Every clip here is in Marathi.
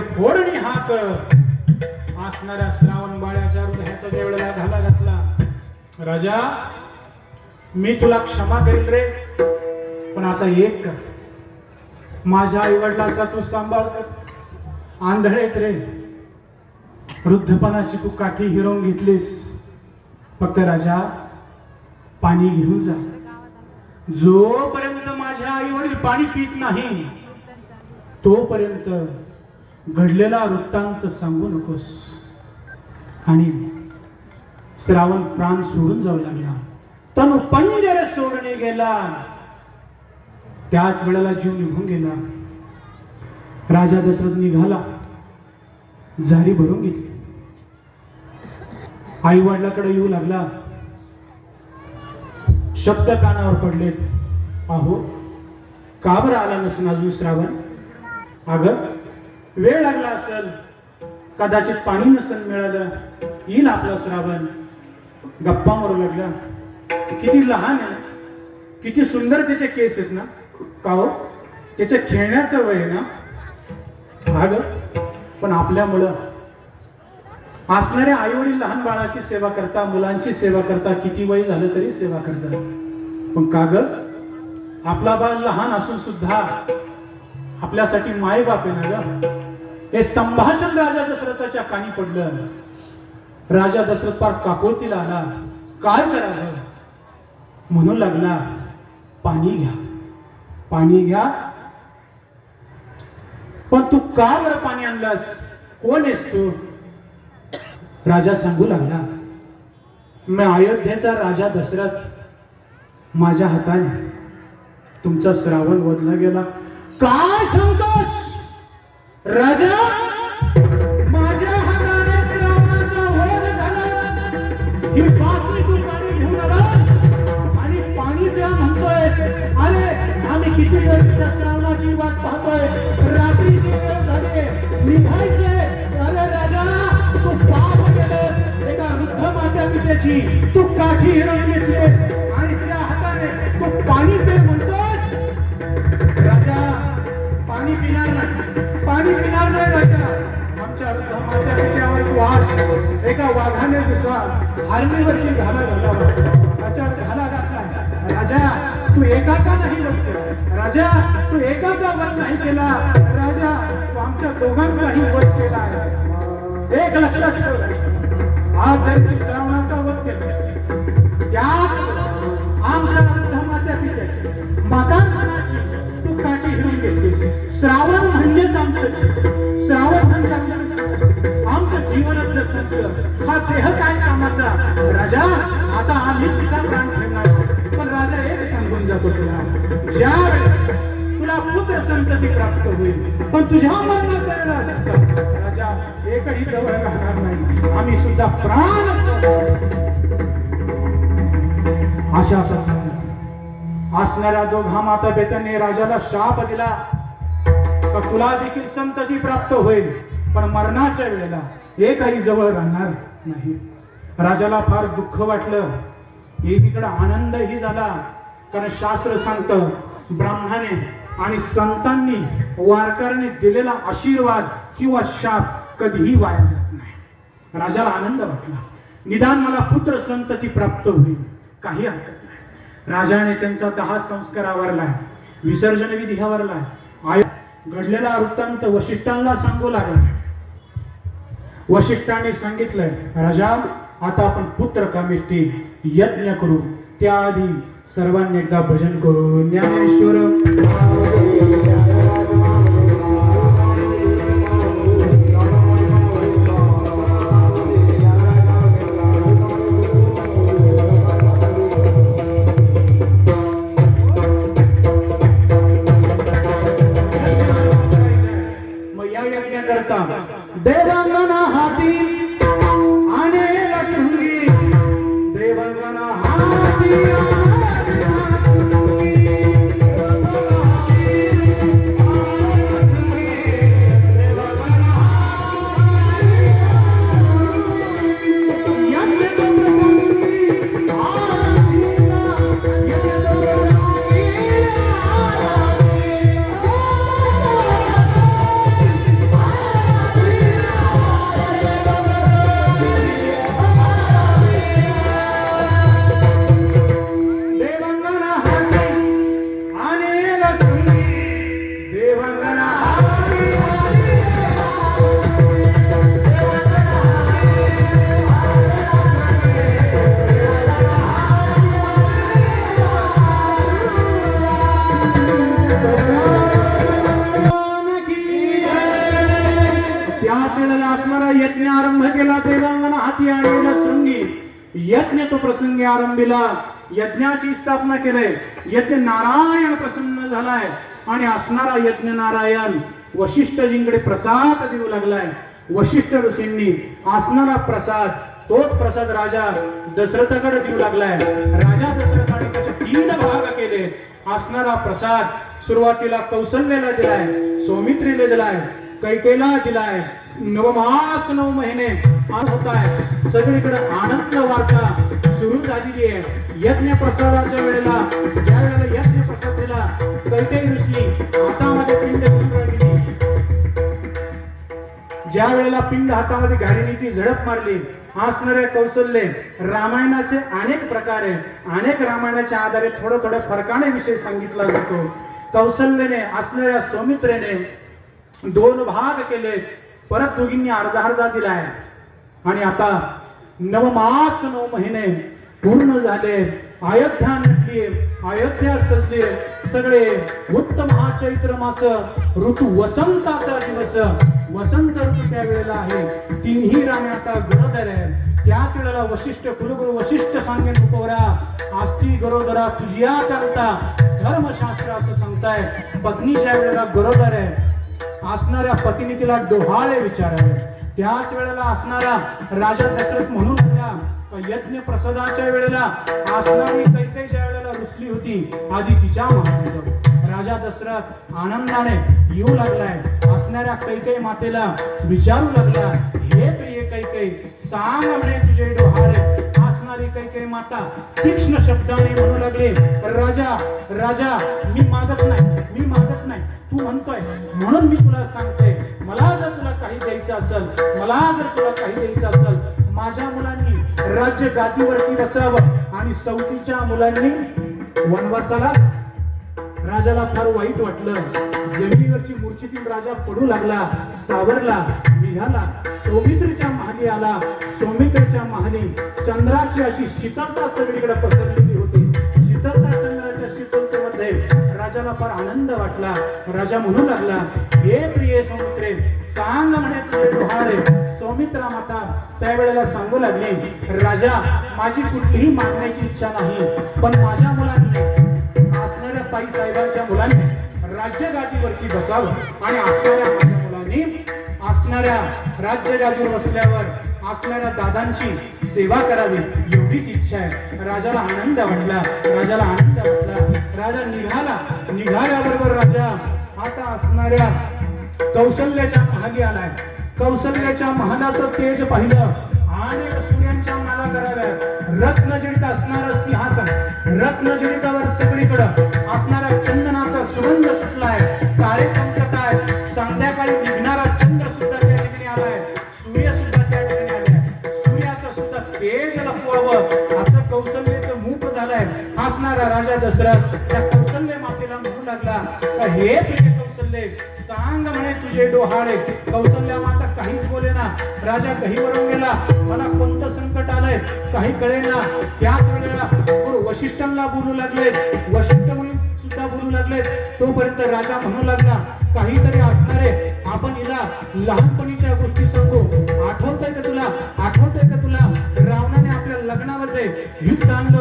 दीर्घ फोडणी हाक. असणाऱ्या श्रावण बाळ्याच्या हृदयाचा वेळेला घाला घातला. राजा मी तुला क्षमा करील रे. पण आता एक कर. माझ्या आईवडिलाचा तू सांभाळ कर. आंधळेत रे. वृद्धपणाची तू काठी हिरवून घेतलीस. फक्त राजा पाणी घेऊन जा. जोपर्यंत माझ्या आई वडील पाणी पित नाही तोपर्यंत घडलेला वृत्तांत सांगू नकोस. आणि श्रावण प्राण सोडून जाऊ लागला. तनु पंजर सोडणे गेला. त्याच वेळेला जीव निघून गेला. राजा दशरथ निघाला. झाडी भरून घेतली. आई वडिलाकडे येऊ लागला. शब्द कानावर पडले. अहो का बरं आला नसून अजून श्रावण? अगं वेळ लागला असेल कदाचित पाणी नसेल मिळालं येईल आपलं श्रावण. गप्पा लागलं लागला किती लहान आहे. किती सुंदर त्याचे केस आहेत ना. का हो? खेळण्याचं वय आहे ना. अगं पण आपल्यामुळं असणारे आई वडील लहान बाळाची सेवा करता मुलांची सेवा करता किती वय झालं तरी सेवा करता पण कागद आपला बाळ लहान असून सुद्धा आपल्यासाठी माय बाप आहे ना ग? हे संभाषण राजा दशरथाच्या कानी पडलं. राजा दशरथ पार काकोतीला आला. काय करावं म्हणू लागला पाणी घ्या. पाणी घ्या. पण तू का बरं पाणी आणलास? कोण आहेस तू? राजा सांगू लागला मी अयोध्येचा राजा दशरथ. माझ्या हाताने तुमचा श्रावण वधला गेला. काय सांगतोस? राजा माझ्या हाताने श्रावणाचा वध झाला. ही बातमी तू पाणी घेऊन आलास आणि पाणी द्या म्हणतोय. अरे आम्ही किती वेळ त्या श्रावणाची वाट पाहतोय. रात्रीची वेळ झाली निघायचे. अरे राजा तू पाप केलं एका वृद्ध माझ्या पित्याची तू काठी हिरवून घेतलीस. आणि तुझ्या हाताने तू पाणी दे म्हणतोस. राजा पाणी पिणार नाही. पाणी पिणार नाही राजा. आमच्या वृद्ध मात्या पित्यावर तू आज एका वाघाने दुसरा आर्मीवरती घाला घाला त्याच्यावर घाला घातला. राजा तू एकाचा नाही लढतो राजा तू एकाचा वध नाही केला. राजा तू आमच्या दोघांचाही वध केला आहे. एक लक्षात ठेव आज जर तू श्रावणाचा वध केला. त्या आमच्या धर्माच्या पित्याची मातांची तू काठी घेऊन घेतलीस श्रावण म्हणजेच आमचं श्रावण म्हणजे आमचं जीवनातलं सत्य हा देह काय कामाचा? राजा आता आम्ही सुद्धा प्राण ठेवणार पण राजा एक सांगून जातो तुला. ज्या तुला पुत्र संतती प्राप्त होईल पण तुझ्या मरणाचा वेळ राजा एकही जवळ राहणार नाही. आम्ही सुद्धा प्राण अशा सत्संग असणाऱ्या दोघा माता बेत्यांनी राजाला शाप दिला. तर तुला देखील संतती प्राप्त होईल पण मरणाच्या वेळेला काही जवळ राहणार नाही. राजाला फार दुःख वाटलं. एकीकडे आनंदही झाला. कारण शास्त्र सांगतं ब्राह्मणाने आणि संतांनी वारकऱ्याने दिलेला आशीर्वाद किंवा शाप कधीही वाया जात नाही. राजाला आनंद वाटला. निदान मला पुत्र संतती प्राप्त होईल. काही हरकत नाही. राजाने त्यांचा दहा संस्कार आवरलाय विसर्जन विधी आवरलाय. आय घडलेला वृत्तांत वशिष्ठांना सांगू लागला वशिष्ठांनी सांगितलंय राजा आता आपण पुत्र कामिष्टी यज्ञ करू. त्याआधी सर्वांनी एकदा भजन करू. ज्ञानेश्वर यज्ञाची स्थापना केले यज्ञ नारायण प्रसन्न झालाय. आणि असणारा यज्ञ नारायण वशिष्ठजींकडे प्रसाद देऊ लागलाय. वशिष्ठ ऋषींनी असणारा प्रसाद तोच प्रसाद राजा दशरथाकडे देऊ लागलाय. राजा दशरथाने त्याचे तीन भाग केले. असणारा प्रसाद सुरुवातीला कौशल्याला दिलाय सौमित्रीला दिलाय कैकेला दिलाय. नवमास नऊ महिने होत आहे सगळीकडे आनंद वार्ता सुरू झालेली आहे. यज्ञ प्रसादाच्या वेळेला ज्या वेळेला यज्ञ प्रसाद दिला कैके ऋषी हातामध्ये पिंड ज्या वेळेला पिंड हातामध्ये घालीने ती झडप मारली. असणारे कौशल्य रामायणाचे अनेक प्रकार आहे अनेक रामायणाच्या आधारे थोडं थोडं फरकाने विषय सांगितला जातो. कौशल्याने असणाऱ्या सौमित्रेने दोन भाग केले. परत दोघींनी अर्धा अर्धा दिलाय. आणि आता नवमास नऊ महिने पूर्ण झाले. अयोध्या नटली अयोध्या सजली. सगळे उत्तम हा चैत्र मास ऋतू वसंताचा दिवस. वसंत ऋतू त्या वेळेला आहे. तिन्ही राणे आता गरोदर आहे त्याच वेळेला वशिष्ठ कुलगुरु वशिष्ठ सांगेन उपवरा आस्ती गरोदरा तुझ्या करता धर्मशास्त्र असं सांगताय. पत्नीच्या वेळेला गरोदर आहे. असणाऱ्या पतीने तिला डोहाळे विचारावे. त्याच वेळेला असणारा राजा दशरथ म्हणून लागला यज्ञ प्रसादाच्या वेळेला असणारी कैकेयी ज्या वेळेला रुसली होती. आधी तिच्या महाराज राजा दशरथ आनंदाने येऊ लागलाय. असणाऱ्या कैकेयी मातेला विचारू लागला हे प्रिय कैकेयी सांग म्हणे तुझे डोहारे असणारी कैकेयी माता तीक्ष्ण शब्दाने म्हणू लागले राजा राजा मी मागत नाही मी मागत नाही. तू म्हणतोय. म्हणून मी तुला सांगते मला जर तुला काही द्यायचं असेल मला जर तुला काही द्यायचं असेल माझ्या मुलांनी राज्य गादीवरती बसावं आणि सौतीच्या मुलांनी वनवासाला राजाला फार वाईट वाटलं. जमिनीवरची मूर्छेतील राजा पडू लागला सावरला निघाला. सौमित्रच्या महाली आला. सौमित्रच्या महाली चंद्राची अशी शीतलता सगळीकडे पसरलेली होती. शीतलता चंद्राच्या शीतलतेमध्ये राजाला फार आनंद वाटला. राजा म्हणू लागला हे प्रिय सौमित्रे सांग म्हणे तुझे डोहाळे सौमित्रा माता त्यावेळेला सांगू लागले राजा माझी कुठलीही मागण्याची इच्छा नाही पण माझ्या मुलांनी असणाऱ्या ताई साहेबांच्या मुलांनी राज्यगादीवरती बसावं आणि असणाऱ्या माझ्या मुलांनी असणाऱ्या राज्यगादीवर बसल्यावर असणाऱ्या दादांची सेवा करावी एवढीच इच्छा राजाला आनंद वाटला. राजाला आनंद वाटला. राजा निघाला. निघाल्याबरोबर राजा आता असणाऱ्या कौशल्याच्या महाली आलाय. कौशल्याच्या महानाचं तेज पाहिलं. अनेक सूर्यांच्या माला कराव्या. रत्नजडित असणार सिंहासन. रत्नजडितावर सगळीकडं असणारा चंदनाचा सुगंध सुटलाय. कार्यक्रम दशरथ त्या कौशल्य मातेला म्हणू लागला. का हे प्रिय कौशल्य सांग म्हणे तुझे डोहाळे. कौशल्या माता काहीच बोले ना. राजा वरून गेला. मला कोणतं संकट आलंय? काही कळेना. त्याच वेळेला वशिष्ठांना बोलू लागले. वशिष्ठ म्हणून सुद्धा बोलू लागले. तोपर्यंत राजा म्हणू लागला काहीतरी असणारे आपण हिला लहानपणीच्या गोष्टी सांगू. आठवतंय का तुला? आठवतंय का तुला? रावणाने आपल्या लग्नामध्ये युद्ध आणलं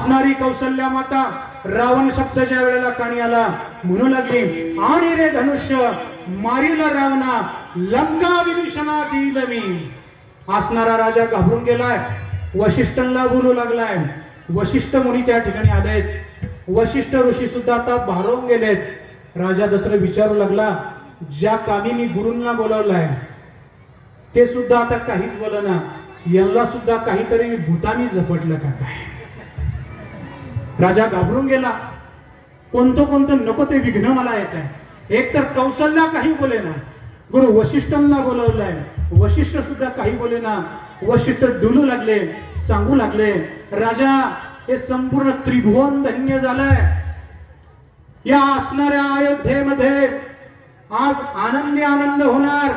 असणारी कौशल्या माता रावण शब्दाच्या वेळेला काणी आला म्हणू लागली आणि रे धनुष्य मारिला रावणा लंका विभीषणा दिल मी. असणारा राजा घाबरून गेलाय वशिष्ठांना बोलू लागलाय वशिष्ठ मुनी त्या ठिकाणी आलेत वशिष्ठ ऋषी सुद्धा आता भारून गेलेत. राजा दशरथ विचारू लागला ज्या कामी मी गुरूंना बोलावलाय ते सुद्धा आता काहीच बोलना यांना सुद्धा काहीतरी भूतानी झपटलं का काय? राजा घाबरून गेला. कोणतं कोणतं नको ते विघ्न मला येत आहे. एक तर कौशल्या काही बोलेना गुरु वशिष्ठांना बोलवलंय. वशिष्ठ सुद्धा काही बोलेना वशिष्ठ डुलू लागले सांगू लागले राजा हे संपूर्ण त्रिभुवन धन्य झालंय. या असणाऱ्या अयोध्येमध्ये आज आनंदी आनंद होणार.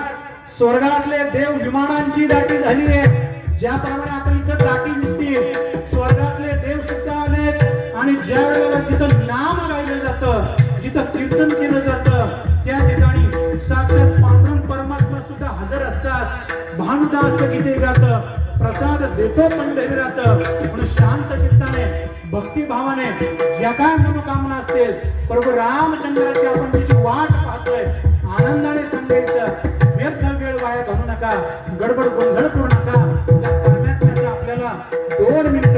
स्वर्गातले देव विमानांची दाटी झाली आहे ज्याप्रमाणे आपण इथं दाटी दिसतील स्वर्गातले देव सुद्धा आलेत. आणि ज्या वेळेला जिथं नाम गायलं जातं जिथं कीर्तन केलं जातं त्या ठिकाणी साक्षात पांडुरंग परमात्मा सुद्धा हजर असतात. भानुदास गीते गात प्रसाद देतो पंढरीरात म्हणून शांत चित्ताने भक्तिभावाने ज्या काय मनोकामना असतील प्रभू रामचंद्राची आपण त्याची वाट पाहतोय. आनंदाने सांगायचं व्यर्थ वेळ वाया घालू नका. गडबड गोंधळ करू नका. दोन मिनिट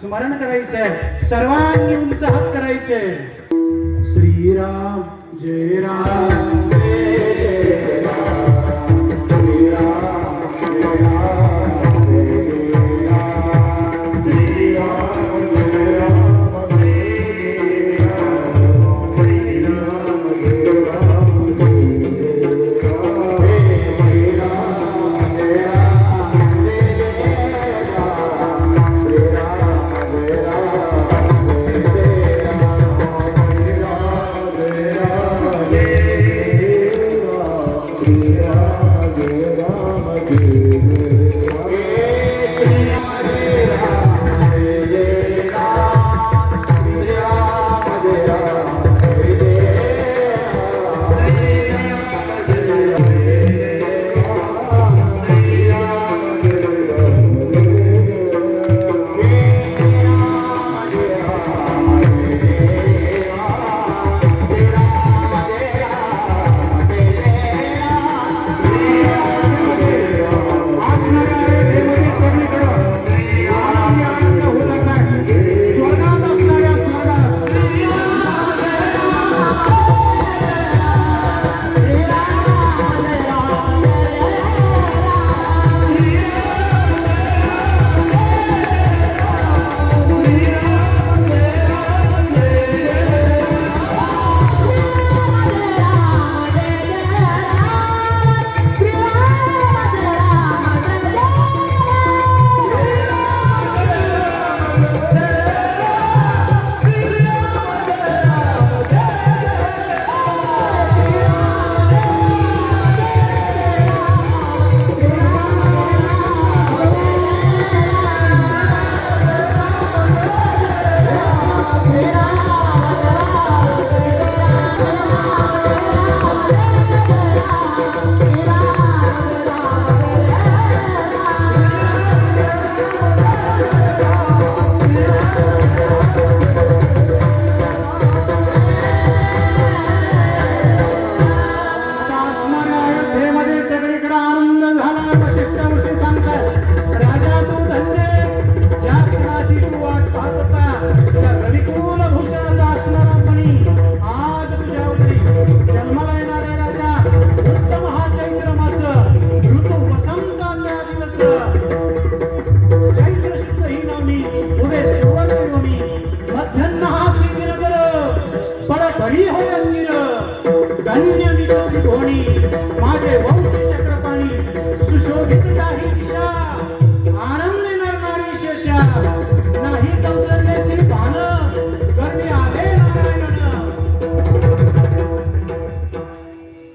स्मरण करायचंय सर्वांनी उंच हात करायचे. श्रीराम जय राम. जय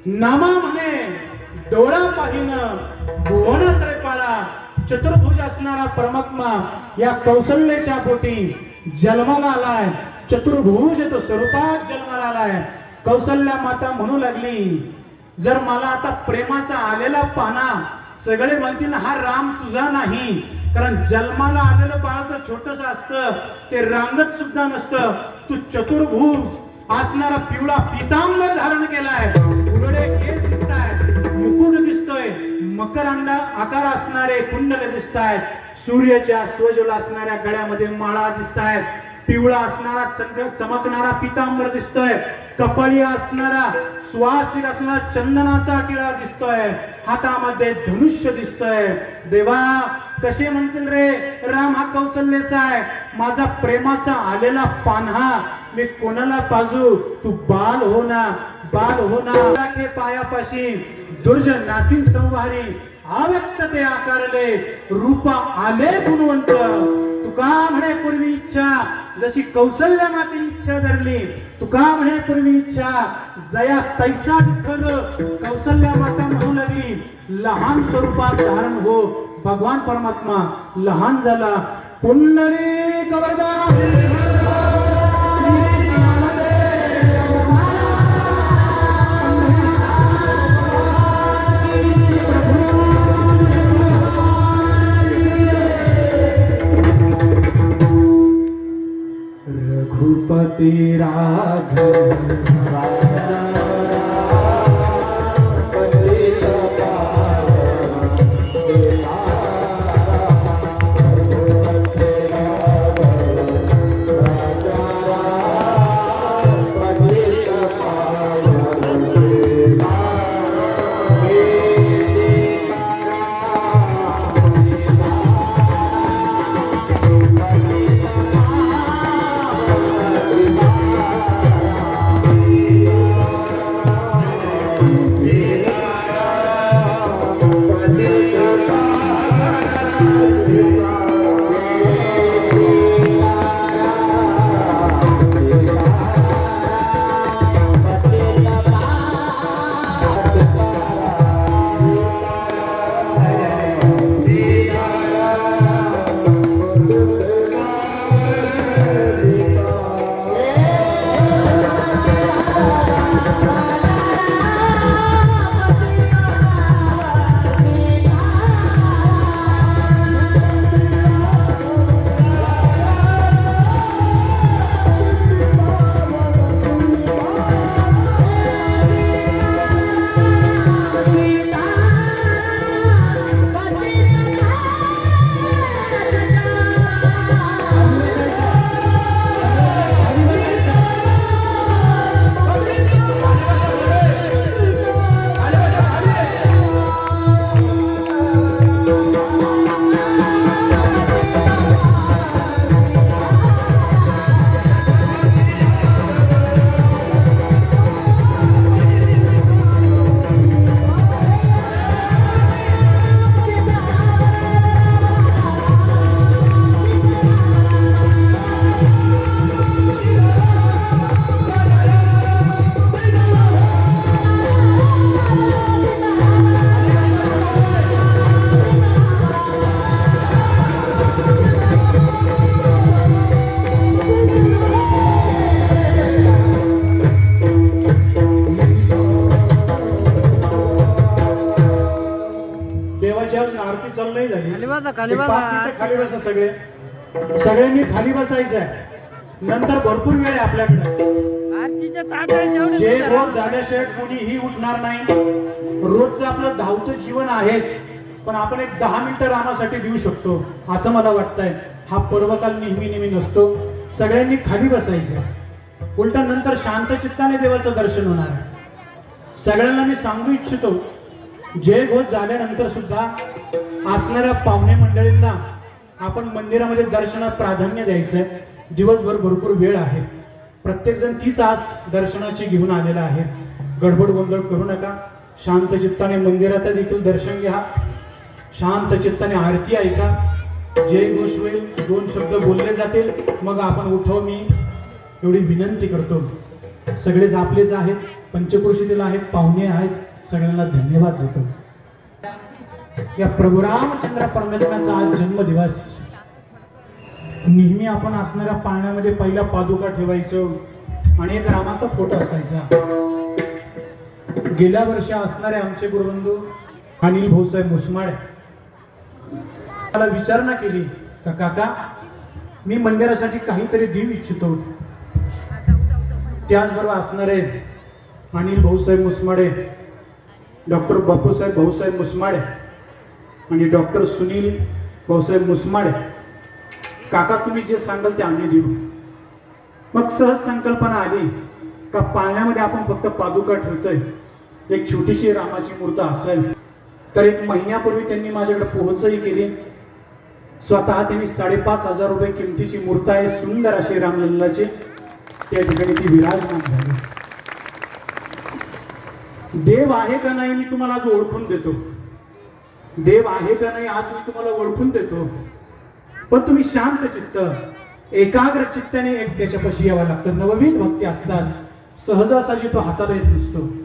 नामा म्हणे डोळा पाहिन भुवन त्रेपाळा चतुर्भुज असणारा परमात्मा या कौशल्याच्या पोटी जन्माला आलाय. चतुर्भुज तो स्वरूपात जन्माला आलाय. कौशल्या माता म्हणू लागली जर मला आता प्रेमाचा आलेला पाना सगळे म्हणतील हा राम तुझा नाही. कारण जन्माला आलेलं बाळ तर छोटस असतं ते रांगत सुद्धा नसतं. तू चतुर्भुज असणारा पिवळा पितांबर धारण केलाय उघडे केस दिसत आहेत मुकुट दिसतोय. मकरांडा आकार असणारे कुंडल दिसत आहेत सूर्याच्या स्वजल असणाऱ्या गळ्यामध्ये माळा दिसत आहेत पिवळा असणारा चंक- चमकणारा पितांबर दिसतोय. कपाळी असणारा सुवासिक असणारा चंदनाचा टिळा दिसतोय. हातामध्ये धनुष्य दिसतोय. देवा कसे म्हणतील रे? राम हा कौशल्याचा आहे. माझा प्रेमाचा आलेला पान्हा मी कोणाला पाजू? तू बाल हो ना बाल हो ना. राखे पायापाशी. दुर्ज नासी संवारी अव्यक्त ते आकारले. रूपा आले गुणवंत. तुका म्हणे पूर्वी इच्छा. जशी कौशल्य मातेची इच्छा धरली. तुका म्हणे पूर्वी इच्छा. जया तैसा विठ्ठल कौशल्य माता म्हणू लागली. लहान स्वरूपात धारण हो. भगवान परमात्मा लहान झाला. पुनरे रघुपति खाली बसा, बसा. सगळे सगळ्यांनी खाली बसायचं आहे नंतर भरपूर वेळ आहे आपल्याकडे. आरतीचे ताट आहे तेवढे जे तुम्ही रोज धरा. झाल्याशिवाय कोणीही उठणार नाही. रोजचं आपलं धावतं जीवन आहेच. पण आपण एक दहा मिनिटं रामासाठी देऊ शकतो असं मला वाटतंय. हा पर्वकाल नेहमी नेहमी नसतो. सगळ्यांनी खाली बसायचं उलटा नंतर शांत चित्ताने देवाचं दर्शन होणार आहे. सगळ्यांना मी सांगू इच्छितो जय घोष झाल्यानंतर सुद्धा असणाऱ्या पाहुणे मंडळींना आपण मंदिरामध्ये दर्शनात प्राधान्य द्यायचंय. दिवसभर भरपूर वेळ आहे. प्रत्येकजण तीच आज दर्शनाची घेऊन आलेला आहे. गडबड गोंधळ करू नका. शांत चित्ताने मंदिरात देखील दर्शन घ्या. शांत चित्ताने आरती ऐका. जय घोष होईल दोन शब्द बोलले जातील. मग आपण उठव मी. एवढी विनंती करतो. सगळेच आपलेच आहेत. पंचक्रोशीतील आहेत पाहुणे आहेत. सगळ्यांना धन्यवाद देतो. या प्रभू रामचंद्र परमेश्वराचा आज जन्मदिवस. नेहमी आपण असणाऱ्या पाण्यामध्ये पहिला पादुका ठेवायचो. आणि एक रामाचा फोटो असायचा. गेल्या वर्षी असणारे आमचे गुरुबंधू अनिल भाऊसाहेब मुसमाळे मला विचारणा केली का काका मी मंदिरासाठी काहीतरी देऊ इच्छितो. त्याचबरोबर असणारे अनिल भाऊसाहेब मुसमाडे डॉक्टर बापूसाहेब भाऊसाहेब मुसमाडे आणि डॉक्टर सुनील भाऊसाहेब मुसमाडे. काका तुम्ही जे सांगाल ते आम्ही देऊ. मग सहज संकल्पना आली का पाळण्यामध्ये आपण फक्त पादुका ठेवतोय. एक छोटीशी रामाची मूर्त असेल. तर एक महिन्यापूर्वी त्यांनी माझ्याकडे पोहोचही केली. स्वतः त्यांनी साडेपाच हजार रुपये किमतीची मूर्त आहे सुंदर अशी रामलल्लाची. त्या ठिकाणी ती विराजमान झाली. देव आहे का नाही मी तुम्हाला आज ओळखून देतो. देव आहे का नाही आज मी तुम्हाला ओळखून देतो. पण तुम्ही शांत चित्त एकाग्र चित्ताने एक त्याच्यापाशी यावं लागतं. नववीन भक्ती असतात. सहजासहजी तो हाताला येत नसतो.